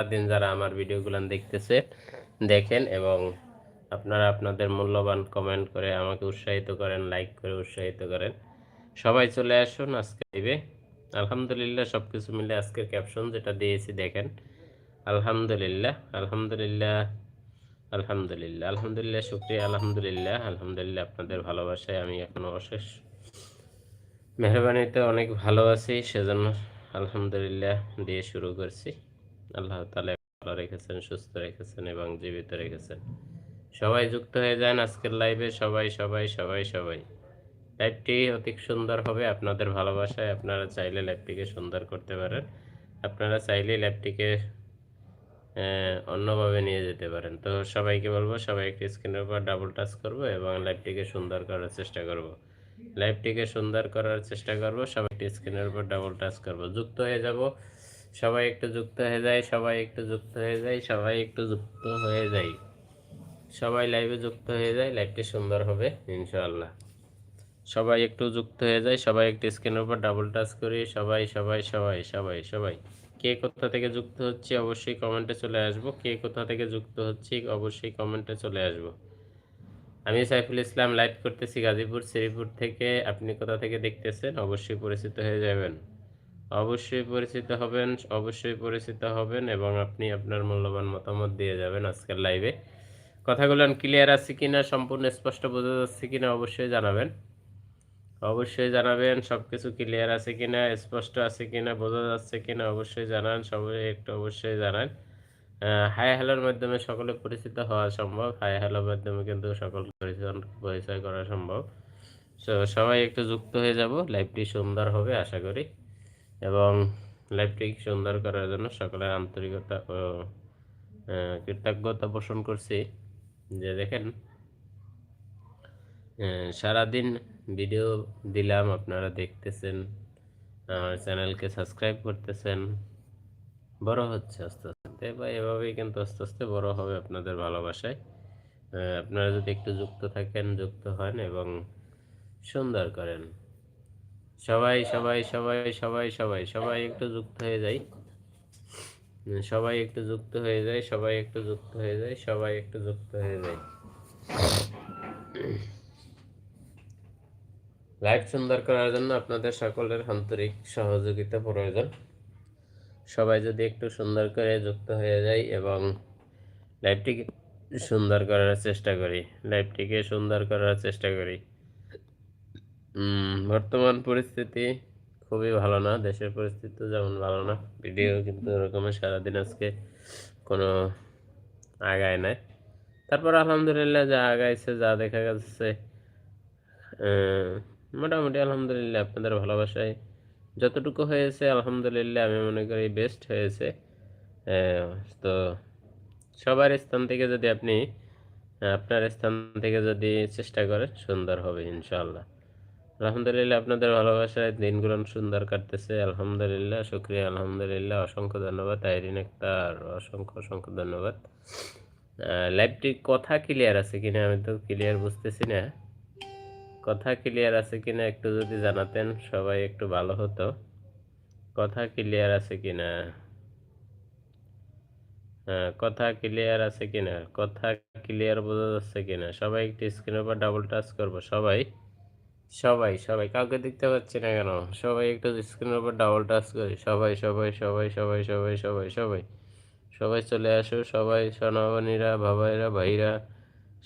সারাদিন যারা আমার ভিডিওগুলো দেখতেছে, দেখেন এবং আপনারা আপনাদের মূল্যবান কমেন্ট করে আমাকে উৎসাহিত করেন লাইক করে উৎসাহিত করেন। সবাই চলে আসুন আজকে দিবে আলহামদুলিল্লাহ সব কিছু মিলে আজকের ক্যাপশন যেটা দিয়েছি, দেখেন। আলহামদুলিল্লাহ আলহামদুলিল্লাহ আলহামদুলিল্লাহ আলহামদুলিল্লাহ, শুক্রিয়া, আলহামদুলিল্লাহ আলহামদুলিল্লাহ আপনাদের ভালোবাসায় আমি এখনও অশেষ মেহরবানিতে অনেক ভালো আছি, সেজন্য আলহামদুলিল্লাহ দিয়ে শুরু করছি। আল্লাহ তালা ভালো রেখেছেন সুস্থ রেখেছেন এবং জীবিত রেখেছেন। সবাই যুক্ত হয়ে যান আজকের লাইভে সবাই সবাই সবাই সবাই। লাইভটি অতি সুন্দর হবে আপনাদের ভালোবাসায়। আপনারা চাইলে লাইভটিকে সুন্দর করতে পারেন। আপনারা চাইলে আহ, অন্যভাবে নিয়ে যেতে পারেন। তো সবাইকে বলব সবাই একটি স্ক্রিনের উপর ডাবল টাচ করব এবং লাইভটিকে সুন্দর করার চেষ্টা করব। লাইভটিকে সুন্দর করার চেষ্টা করব সবাই একটি স্ক্রিনের উপর ডাবল টাচ করব। যুক্ত হয়ে যাব। সবাই একটু যুক্ত হয়ে যায়, সবাই একটু যুক্ত হয়ে যায়, সবাই একটু যুক্ত হয়ে যায়। সবাই লাইভে যুক্ত হয়ে যায় লাইভটি সুন্দর হবে, ইনশাআল্লাহ। সবাই একটু যুক্ত হয়ে যায়, সবাই একটু স্ক্রিনের উপর ডাবল টাচ করি, সবাই সবাই সবাই সবাই সবাই। কে কোথা থেকে যুক্ত হচ্ছে অবশ্যই কমেন্টে চলে আসব। কে কোথা থেকে যুক্ত হচ্ছে অবশ্যই কমেন্টে চলে আসব। আমি সাইফুল ইসলাম লাইভ করতেছি গাজীপুর, শ্রীপুর থেকে। আপনি কোথা থেকে দেখতেছেন? অবশ্যই পরিচিত হয়ে যাবেন। অবশ্যই পরিচিত হবেন, অবশ্যই পরিচিত হবেন এবং আপনি আপনার মূল্যবান মতামত দিয়ে যাবেন আজকের লাইভে কথাগুলো ক্লিয়ার আছে কিনা, সম্পূর্ণ স্পষ্ট বোঝা যাচ্ছে কিনা অবশ্যই জানাবেন। অবশ্যই জানাবেন সব কিছু ক্লিয়ার আছে কিনা, স্পষ্ট আছে কিনা, বোঝা যাচ্ছে কিনা অবশ্যই জানান, সবাই একটু অবশ্যই জানান। হাই হ্যালোর মাধ্যমে সকলে পরিচিত হওয়া সম্ভব হাই হ্যালোর মাধ্যমে কিন্তু সকল পরিচয় করা সম্ভব। তো সবাই একটু যুক্ত হয়ে যাব লাইভটি সুন্দর হবে, আশা করি। এবং লাইভটি সুন্দর করার জন্য সকলের আন্তরিকতা ও কৃতজ্ঞতা পোষণ করছি। যে দেখেন সারাদিন ভিডিও দিলাম, আপনারা দেখতেছেন, আমার চ্যানেলকে সাবস্ক্রাইব করতেছেন, বড় হচ্ছে আস্তে আস্তে, বা এভাবেই কিন্তু আস্তে আস্তে বড় হবে আপনাদের ভালোবাসায়। আপনারা যদি একটু যুক্ত থাকেন, যুক্ত হন এবং সুন্দর করেন। সবাই সবাই সবাই সবাই সবাই সবাই একটু যুক্ত হয়ে উম, সবাই একটু যুক্ত হয়ে যায় সবাই একটু যুক্ত হয়ে যায় সবাই একটু যুক্ত হয়ে যায় লাইভ সুন্দর করার জন্য আপনাদের সকলের আন্তরিক সহযোগিতা প্রয়োজন। সবাই যদি একটু সুন্দর করে যুক্ত হয়ে যায় এবং লাইভটিকে সুন্দর করার চেষ্টা করি লাইভটিকে সুন্দর করার চেষ্টা করি। বর্তমান পরিস্থিতি খুবই ভালো না দেশের পরিস্থিতি যেমন ভালো না ভিডিও কিন্তু ওরকমের সারাদিন আজকে কোনো আগায় নাই। তারপর আলহামদুলিল্লাহ যা আগাইছে যা দেখা যাচ্ছে আহ, মোটামুটি আলহামদুলিল্লাহ আপনাদের ভালোবাসায় যতটুকু হয়েছে আলহামদুলিল্লাহ আমি মনে করি বেস্ট হয়েছে। তো সবার স্থান থেকে যদি আপনি আপনার স্থান থেকে যদি চেষ্টা করেন সুন্দর হবে ইনশাআল্লাহ। আলহামদুলিল্লাহ, আপনাদের ভালোবাসায় দিনগুলো সুন্দর কাটতেছে। আলহামদুলিল্লাহ, শুক্রিয়া। আলহামদুলিল্লাহ, অসংখ্য ধন্যবাদ। আইরিন আক্তার, অসংখ্য অসংখ্য ধন্যবাদ। লাইভটির কথা ক্লিয়ার আছে কিনা আমি তো ক্লিয়ার বুঝতেছি না। কথা ক্লিয়ার আছে কিনা একটু যদি জানাতেন, সবাই একটু ভালো হতো। কথা ক্লিয়ার আছে কিনা? কথা ক্লিয়ার আছে কিনা? কথা ক্লিয়ার বোঝা যাচ্ছে কিনা? সবাই একটু স্ক্রিনের উপর ডাবল টাচ করব, সবাই। সবাই সবাই। কাউকে দেখতে পাচ্ছি না কেন? সবাই একটু স্ক্রিনের উপর ডাবল টাচ করি, সবাই সবাই সবাই সবাই সবাই সবাই সবাই। সবাই চলে আসো, সবাই সোনাবানীরা বাবাইরা ভাইরা,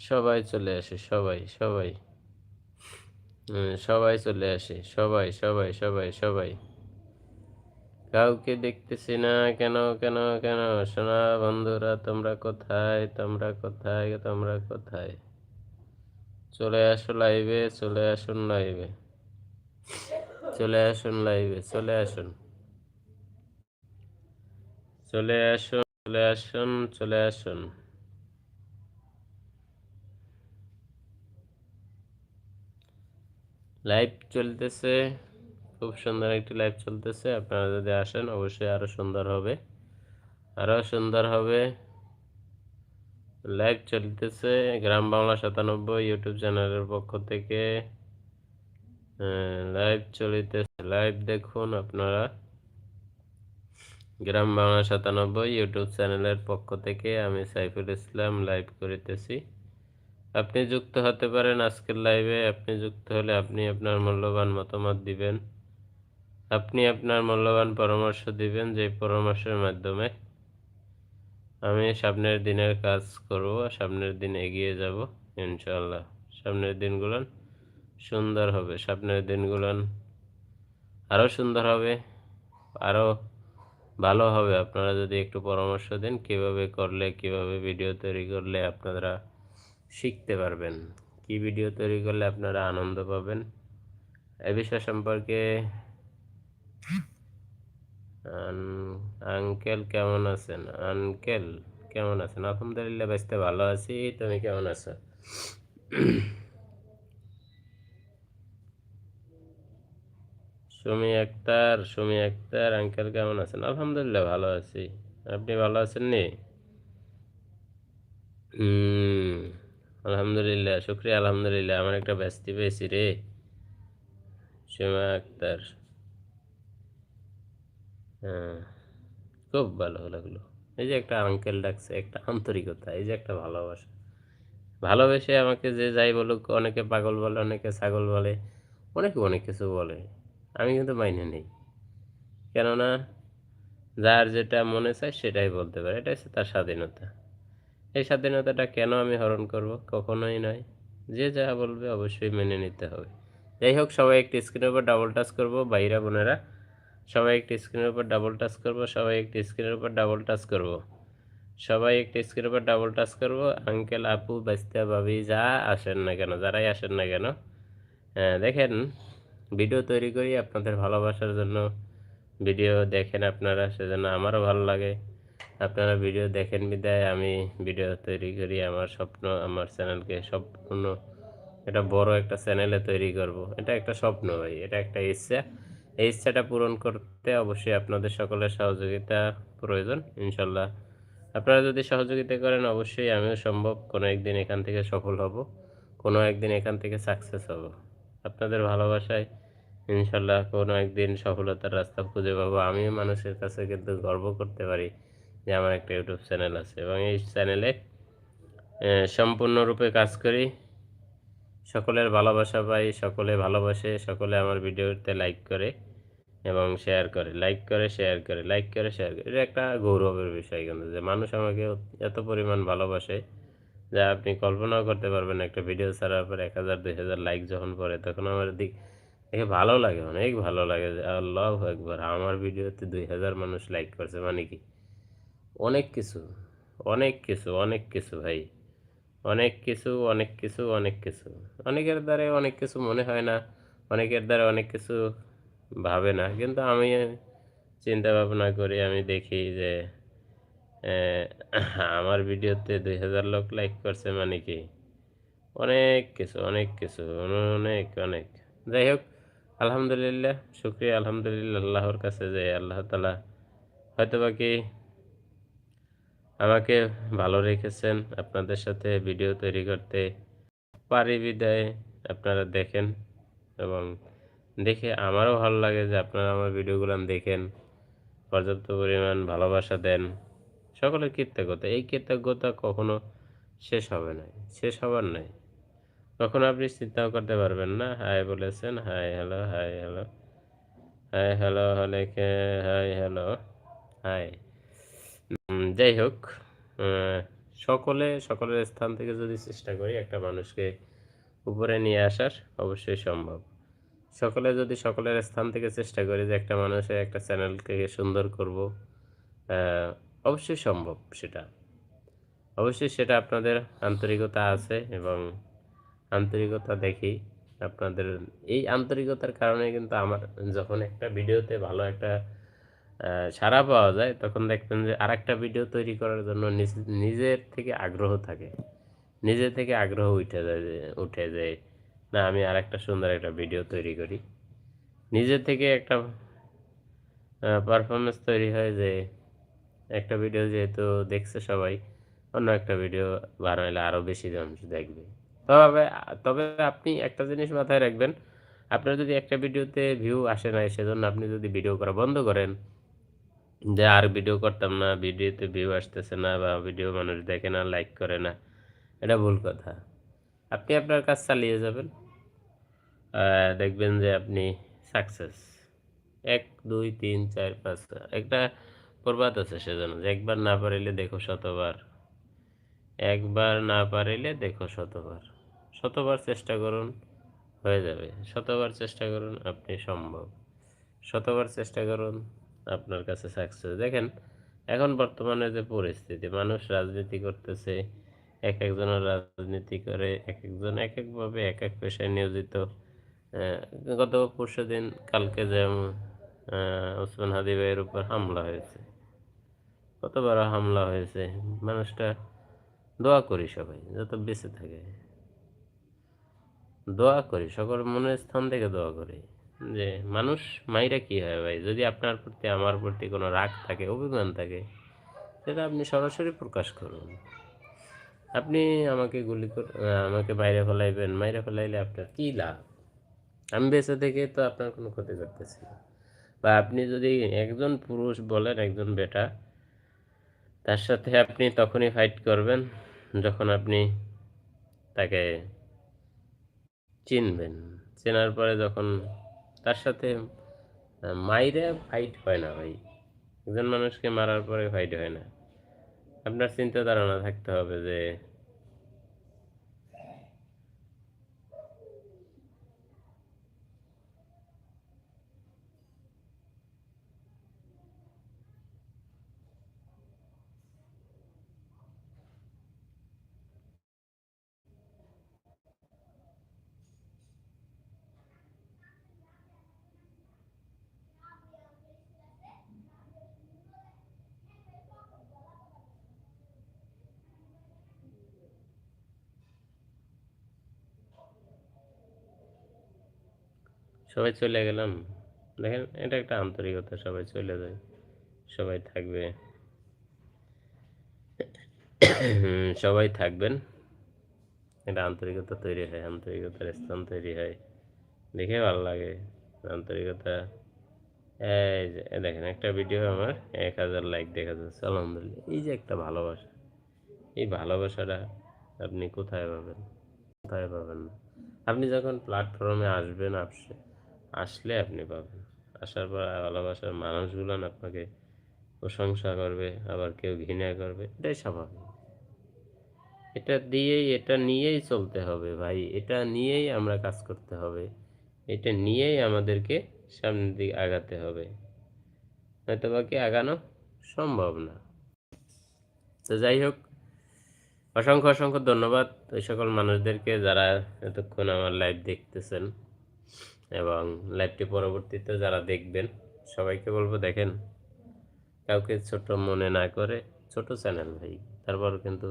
সবাই চলে আসে, সবাই সবাই। সবাই চলে আসে, সবাই সবাই সবাই সবাই। কাউকে দেখতেছি না কেন কেন কেন? সোনা বন্ধুরা, তোমরা কোথায়? তোমরা কোথায়? তোমরা কোথায়? চলে আসো লাইভে চলে আসুন লাইভে চলে আসুন লাইভে চলে আসুন। চলে আসুন চলে আসুন চলে আসুন। লাইভ চলতেছে, খুব সুন্দর একটি লাইভ চলতেছে। আপনারা যদি আসেন, অবশ্যই আরও সুন্দর হবে। আরও সুন্দর হবে। লাইভ চলতেছে, গ্রাম বাংলা সাতানব্বই ইউটিউব চ্যানেলের পক্ষ থেকে। লাইভ চলিতেছে। লাইভ দেখুন আপনারা। গ্রাম বাংলা সাতানব্বই ইউটিউব চ্যানেলের পক্ষ থেকে আমি সাইফুল ইসলাম লাইভ করিতেছি। আপনি যুক্ত হতে পারেন আজকের লাইভে আপনি যুক্ত হলে আপনি আপনার মূল্যবান মতামত দিবেন। আপনি আপনার মূল্যবান পরামর্শ দিবেন যে পরামর্শের মাধ্যমে আমি সামনের দিনের কাজ করব, সামনের দিন এগিয়ে যাব ইনশাল্লাহ সামনের দিনগুলো সুন্দর হবে, সামনের দিনগুলো আরও সুন্দর হবে, আরও ভালো হবে। আপনারা যদি একটু পরামর্শ দেন, কীভাবে করলে, কীভাবে ভিডিও তৈরি করলে আপনারা শিখতে পারবেন, কি ভিডিও তৈরি করলে আপনারা আনন্দ পাবেন, এ বিষয় সম্পর্কে আঙ্কেল কেমন আছেন? আঙ্কেল কেমন আছেন? আলহামদুলিল্লাহ, বেসতে ভালো আছি। তুমি কেমন আছো? সুমি আক্তার সুমি আক্তার আঙ্কেল কেমন আছেন? আলহামদুলিল্লাহ, ভালো আছি। আপনি ভালো আছেন নি আলহামদুলিল্লাহ, শুক্রিয়া, আলহামদুলিল্লাহ। আমার একটা ব্যস্তি পেয়েছি রে। সুমা আক্তার। হ্যাঁ খুব ভালো লাগল। এই যে একটা আঙ্কেল ডাকছে, একটা আন্তরিকতা, এই যে একটা ভালোবাসা। ভালোবেসে আমাকে যে যাই বলুক, অনেকে পাগল বলে, অনেকে ছাগল বলে, অনেকে অনেক কিছু বলে। আমি কিন্তু মাইনে নেই। কেননা, যার যেটা মনে চায় সেটাই বলতে পারে। এটা হচ্ছে তার স্বাধীনতা। এই স্বাধীনতাটা কেন আমি হরণ করব? কখনোই নয়। যে যা বলবে অবশ্যই মেনে নিতে হবে। যাই হোক, সবাই একটি স্ক্রিনের উপর ডাবল টাচ করব। বাইরা বোনেরা সবাই একটি স্ক্রিনের উপর ডাবল টাচ করব সবাই একটি স্ক্রিনের উপর ডাবল টাচ করব। সবাই একটি স্ক্রিনের উপর ডাবল টাচ করব আঙ্কেল আপু বাস্তা ভাবি যা আসেন না কেন যারাই আসেন না কেন। হ্যাঁ, দেখেন ভিডিও তৈরি করি আপনাদের ভালোবাসার জন্য। ভিডিও দেখেন আপনারা সেজন্য আমারও ভালো লাগে। আপনারা ভিডিও দেখেন বিদায়। আমি ভিডিও তৈরি করি আমার স্বপ্ন আমার চ্যানেলকে সম্পূর্ণ এটা বড় একটা চ্যানেলে তৈরি করব। এটা একটা স্বপ্ন ভাই এটা একটা ইচ্ছা। এই ইচ্ছাটা পূরণ করতে অবশ্যই আপনাদের সকলের সহযোগিতা প্রয়োজন, ইনশাল্লাহ। আপনারা যদি সহযোগিতা করেন, অবশ্যই আমিও সম্ভব কোনো একদিন এখান থেকে সফল হব, কোনো একদিন এখান থেকে সাকসেস হব। আপনাদের ভালোবাসায়, ইনশাল্লাহ, কোনো একদিন সফলতার রাস্তা খুঁজে পাবো। আমিও মানুষের কাছে কিন্তু গর্ব করতে পারি যে আমার একটা ইউটিউব চ্যানেল আছে এবং এই চ্যানেলে সম্পূর্ণরূপে কাজ করি। সকলের ভালোবাসা পাই, সকলে ভালোবাসে, সকলে আমার ভিডিওতে লাইক করে এবং শেয়ার করে। লাইক করে শেয়ার করে লাইক করে শেয়ার করে। এটা একটা গৌরবের বিষয় কিন্তু যে মানুষ আমাকে এত পরিমাণ ভালোবাসে যা আপনি কল্পনাও করতে পারবেন একটা ভিডিও ছাড়ার পর এক হাজার, দুই হাজার লাইক যখন পড়ে তখন আমার দিক দেখে ভালো লাগে, অনেক ভালো লাগে যে আল্লাহ একবার আমার ভিডিওতে দুই হাজার মানুষ লাইক করছে মানে কি? অনেক কিছু অনেক কিছু অনেক কিছু ভাই। অনেক কিছু অনেক কিছু অনেক কিছু। অনেকের দ্বারা অনেক কিছু মনে হয় না, অনেকের দ্বারা অনেক কিছু ভাবে না। কিন্তু আমি চিন্তা ভাবনা করি, আমি দেখি যে আমার ভিডিওতে দুই হাজার লোক লাইক করছে মানে কি? অনেক কিছু অনেক কিছু, অনেক অনেক। যাই হোক, আলহামদুলিল্লাহ, শুক্রিয়া, আলহামদুলিল্লাহ আল্লাহর কাছে যে আল্লাহ তালা হয়তো বা কি আমাকে ভালো রেখেছেন, আপনাদের সাথে ভিডিও তৈরি করতে পারি বিদায়। আপনারা দেখেন এবং দেখে আমারও ভালো লাগে যে আপনারা আমার ভিডিওগুলো দেখেন, পর্যাপ্ত পরিমাণ ভালোবাসা দেন। সকলের কৃতজ্ঞতা, এই কৃতজ্ঞতা কখনো শেষ হবে না, শেষ হবার নাই কখনো আপনি চিন্তাও করতে পারবেন না হাই বলেছেন hi hello hi hello hi hello হলেকে hi hello hi যাই হোক সকলে, সকলের স্থান থেকে যদি চেষ্টা করি একটা মানুষকে উপরে নিয়ে আসার, অবশ্যই সম্ভব। সকলে যদি সকলের স্থান থেকে চেষ্টা করি যে একটা মানুষের একটা চ্যানেলকে সুন্দর করব অবশ্যই সম্ভব সেটা। অবশ্যই সেটা আপনাদের আন্তরিকতা আছে এবং আন্তরিকতা দেখি আপনাদের। এই আন্তরিকতার কারণে কিন্তু আমার যখন একটা ভিডিওতে ভালো একটা সাড়া পাওয়া যায়, তখন দেখবেন যে আর একটা ভিডিও তৈরি করার জন্য নিজ- নিজের থেকে আগ্রহ থাকে। নিজে থেকে আগ্রহ উঠে যায় উঠে যায় না, আমি আর একটা সুন্দর একটা ভিডিও তৈরি করি। নিজে থেকে একটা পারফরমেন্স তৈরি হয় যে, একটা ভিডিও যেহেতু দেখছে সবাই, অন্য একটা ভিডিও বানাইলে আরও বেশি মানুষ দেখবে। তবে তবে আপনি একটা জিনিস মাথায় রাখবেন, আপনার যদি একটা ভিডিওতে ভিউ আসে না, সেজন্য আপনি যদি ভিডিও করা বন্ধ করেন যে আর ভিডিও করতাম না, ভিডিওতে ভিউ আসতেছে না বা ভিডিও মানুষ দেখে না লাইক করে না, এটা ভুল কথা। আপনি আপনার কাজ চালিয়ে যাবেন। দেখবেন যে আপনি সাকসেস এক, দুই, তিন, চার, পাঁচ একটা প্রবাদ আছে সেজন্য। যে একবার না পারিলে দেখো শতবার। একবার না পারিলে দেখো শতবার। শতবার চেষ্টা করুন, হয়ে যাবে। শতবার চেষ্টা করুন, আপনি সম্ভব। শতবার চেষ্টা করুন আপনার কাছে সাকসেস দেখেন, এখন বর্তমানে যে পরিস্থিতি, মানুষ রাজনীতি করতেছে, এক একজনের রাজনীতি করে, এক একজন এক একভাবে এক এক পেশায় নিয়োজিত। গত পরশু দিন কালকে যেমন ওসমান হাদি ভাইয়ের উপর হামলা হয়েছে। কত বড় হামলা হয়েছে, মানুষটা দোয়া করি সবাই, যত বেঁচে থাকে। দোয়া করি, সকল মনের স্থান থেকে দোয়া করি। যে মানুষ মাইরা কি হয় ভাই? যদি আপনার প্রতি, আমার প্রতি কোনো রাগ থাকে, অভিমান থাকে, সেটা আপনি সরাসরি প্রকাশ করুন। আপনি আমাকে গুলি কর আমাকে বাইরে ফেলাইবেন, মাইরে ফেলাইলে আপনার কী লাভ? আমি বেঁচে থেকে তো আপনার কোনো ক্ষতি করতেছি না। বা আপনি যদি একজন পুরুষ বলেন, একজন বেটা, তার সাথে আপনি তখনই ফাইট করবেন যখন আপনি তাকে চিনবেন। চেনার পরে যখন তার সাথে মাইরে ফাইট হয় না ভাই। একজন মানুষকে মারার পরে ফাইট হয় না। আপনার চিন্তা ধারণা থাকতে হবে যে সবাই চলে গেলাম। দেখেন, এটা একটা আন্তরিকতা, সবাই চলে যায়, সবাই থাকবে। সবাই থাকবেন। এটা আন্তরিকতা তৈরি হয়, আন্তরিকতার স্থান তৈরি হয়। দেখে ভালো লাগে আন্তরিকতা। এই দেখেন, একটা ভিডিও আমার এক হাজার লাইক দেখা যাচ্ছে, আলহামদুলিল্লাহ। এই যে একটা ভালোবাসা। এই ভালোবাসাটা আপনি কোথায় পাবেন? কোথায় পাবেন না? আপনি যখন প্ল্যাটফর্মে আসবেন, আসে আসলে আপনি পাবেন। আসার পর ভালোবাসার মানুষগুলো আপনাকে প্রশংসা করবে, আবার কেউ ঘৃণা করবে, এটাই স্বাভাবিক। এটা দিয়েই, এটা নিয়েই চলতে হবে ভাই, এটা নিয়েই আমরা কাজ করতে হবে। এটা নিয়েই আমাদেরকে সামনের দিকে আগাতে হবে। নয়তো বাকি আগানো সম্ভব না। তো যাই হোক, অসংখ্য অসংখ্য ধন্যবাদ। ওই সকল মানুষদেরকে যারা এতক্ষণ আমার লাইভ দেখতেছেন। এবং লাইভটি পরবর্তীতে যারা দেখবেন, সবাইকে বলব দেখেন, কাউকে ছোট মনে না করে ছোট চ্যানেল ভাই। তারপর কিন্তু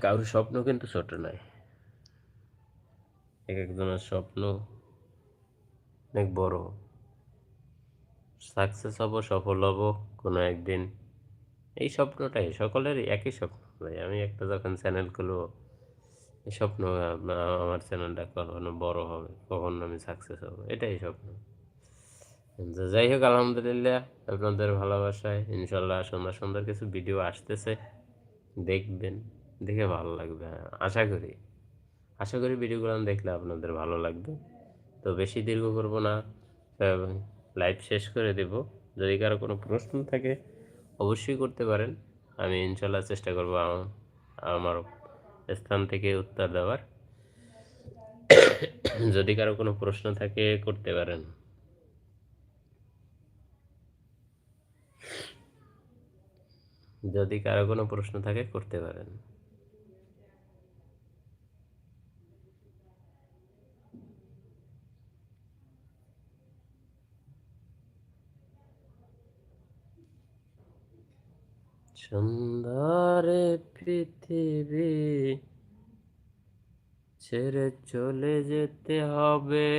কারোর স্বপ্ন কিন্তু ছোট নয়। এক একজনের স্বপ্ন অনেক বড়। সাকসেস হব, সফল হব, কোনো একদিন। এই স্বপ্নটাই, সকলেরই একই স্বপ্ন ভাই। আমি একটা যখন চ্যানেল খুলবো স্বপ্ন আমার চ্যানেলটা কখনো বড় হবে কখনো আমি সাকসেস হব এটাই স্বপ্ন। তো যাই হোক আলহামদুলিল্লাহ আপনাদের ভালোবাসায় ইনশাল্লাহ সুন্দর সুন্দর কিছু ভিডিও আসতেছে দেখবেন দেখে ভালো লাগবে হ্যাঁ, আশা করি। আশা করি ভিডিওগুলো দেখলে আপনাদের ভালো লাগবে তো বেশি দীর্ঘ করব না লাইভ শেষ করে দেব যদি কারও কোনো প্রশ্ন থাকে অবশ্যই করতে পারেন আমি ইনশাল্লাহ চেষ্টা করব আম- আমার স্থান থেকে উত্তর দেওয়ার। যদি কারও কোনো প্রশ্ন থাকে, করতে পারেন। যদি কারও কোনো প্রশ্ন থাকে, করতে পারেন। সুন্দরে পৃথিবী ছেড়ে চলে যেতে হবে।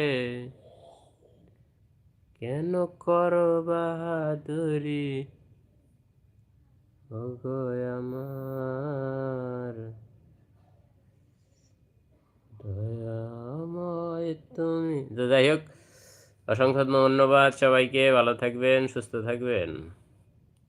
কেন করো বাহাদুরি? আমার দয়াময় তুমি। যাই হোক, অসংখ্য ধন্যবাদ সবাইকে। ভালো থাকবেন, সুস্থ থাকবেন।